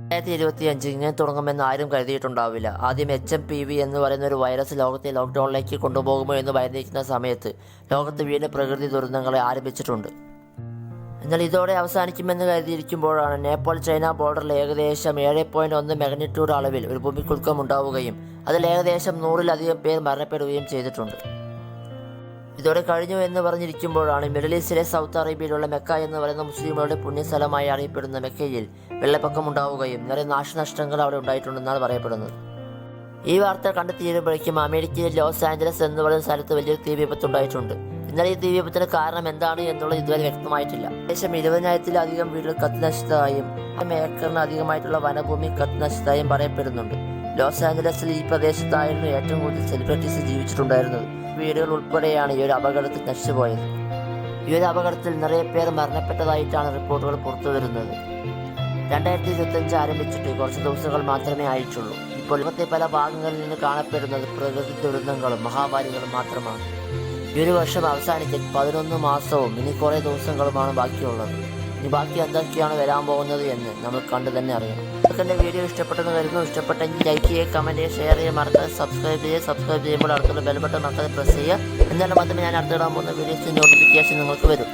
രണ്ടായിരത്തി ഇരുപത്തി അഞ്ച് ഇങ്ങനെ തുടങ്ങുമെന്ന് ആരും കരുതിയിട്ടുണ്ടാവില്ല. ആദ്യം എച്ച് എം പി വി എന്ന് പറയുന്ന ഒരു വൈറസ് ലോകത്തെ ലോക്ക്ഡൌണിലേക്ക് കൊണ്ടുപോകുമോ എന്ന് ഭയന്നിരിക്കുന്ന സമയത്ത് ലോകത്ത് വീണ്ടും പ്രകൃതി ദുരന്തങ്ങളെ ആരംഭിച്ചിട്ടുണ്ട്. എന്നാൽ ഇതോടെ അവസാനിക്കുമെന്ന് കരുതിയിരിക്കുമ്പോഴാണ് നേപ്പാൾ ചൈന ബോർഡറിൽ ഏകദേശം ഏഴ് പോയിന്റ് ഒന്ന് മെഗ്നിറ്റ്യൂഡ് അളവിൽ ഒരു ഭൂമിക്കുൽക്കം ഉണ്ടാവുകയും അതിൽ ഏകദേശം നൂറിലധികം പേർ മരണപ്പെടുകയും ചെയ്തിട്ടുണ്ട്. ഇതോടെ കഴിഞ്ഞു എന്ന് പറഞ്ഞിരിക്കുമ്പോഴാണ് മിഡിൽ ഈസ്റ്റിലെ സൗത്ത് അറേബ്യയിലുള്ള മെക്ക എന്ന് പറയുന്ന മുസ്ലിമുകളുടെ പുണ്യസ്ഥലമായി അറിയപ്പെടുന്ന മെക്കയിൽ വെള്ളപ്പൊക്കം ഉണ്ടാവുകയും നിറയെ നാശനഷ്ടങ്ങൾ അവിടെ ഉണ്ടായിട്ടുണ്ടെന്നാണ് പറയപ്പെടുന്നത്. ഈ വാർത്ത കണ്ടു തീരുമ്പോഴേക്കും അമേരിക്കയിലെ ലോസ് ആഞ്ചലസ് എന്ന് പറയുന്ന സ്ഥലത്ത് വലിയൊരു തീ വിപത്തുണ്ടായിട്ടുണ്ട് ഇന്നലെ ഈ തീ വിപത്തിന് കാരണം എന്താണ് എന്നുള്ളത് ഇതുവരെ വ്യക്തമായിട്ടില്ല. ഏകദേശം ഇരുപതിനായിരത്തിലധികം വീടുകൾ കത്തിനശിച്ചതായും അധികമായിട്ടുള്ള വനഭൂമി കത്തിനശിച്ചതായും പറയപ്പെടുന്നുണ്ട്. ലോസ് ആഞ്ചലസിൽ ഈ പ്രദേശത്തായിരുന്നു ഏറ്റവും കൂടുതൽ സെലിബ്രിറ്റീസ് ജീവിച്ചിട്ടുണ്ടായിരുന്നത്. വീടുകൾ ഉൾപ്പെടെയാണ് ഈ ഒരു അപകടത്തിൽ നശിച്ചുപോയത്. ഈ ഒരു അപകടത്തിൽ നിറയെ പേർ മരണപ്പെട്ടതായിട്ടാണ് റിപ്പോർട്ടുകൾ പുറത്തു വരുന്നത് രണ്ടായിരത്തി ഇരുപത്തഞ്ച് ആരംഭിച്ചിട്ട് കുറച്ച് ദിവസങ്ങൾ മാത്രമേ ആയിട്ടുള്ളൂ. ഇപ്പോൾ ലോകത്തെ പല ഭാഗങ്ങളിൽ നിന്ന് കാണപ്പെടുന്നത് പ്രകൃതി ദുരന്തങ്ങളും മഹാമാരികളും മാത്രമാണ്. ഈ ഒരു വർഷം അവസാനിച്ച് പതിനൊന്ന് മാസവും ഇനി കുറേ ദിവസങ്ങളുമാണ് ബാക്കിയുള്ളത്. ഇനി ബാക്കി എന്തൊക്കെയാണ് വരാൻ പോകുന്നത് എന്ന് നമ്മൾ കണ്ടു തന്നെ അറിയാം നിങ്ങൾക്ക് എന്റെ വീഡിയോ ഇഷ്ടപ്പെട്ടെന്ന് കരുതുന്നു. ഇഷ്ടപ്പെട്ടെങ്കിൽ ലൈക്ക് ചെയ്യുക കമന്റ് ചെയ്യുക ഷെയർ ചെയ്യുക. മറക്കാതെ സബ്സ്ക്രൈബ് ചെയ്യുക. സബ്സ്ക്രൈബ് ചെയ്യുമ്പോൾ അടുത്തുള്ള ബെൽ ബട്ടൺ മറക്കാതെ പ്രസ് ചെയ്യുക. എന്നാലും മാത്രമേ ഞാൻ അടുത്തിടാൻ പോകുന്ന വീഡിയോസിന്റെ നോട്ടിഫിക്കേഷൻ നിങ്ങൾക്ക് വരും.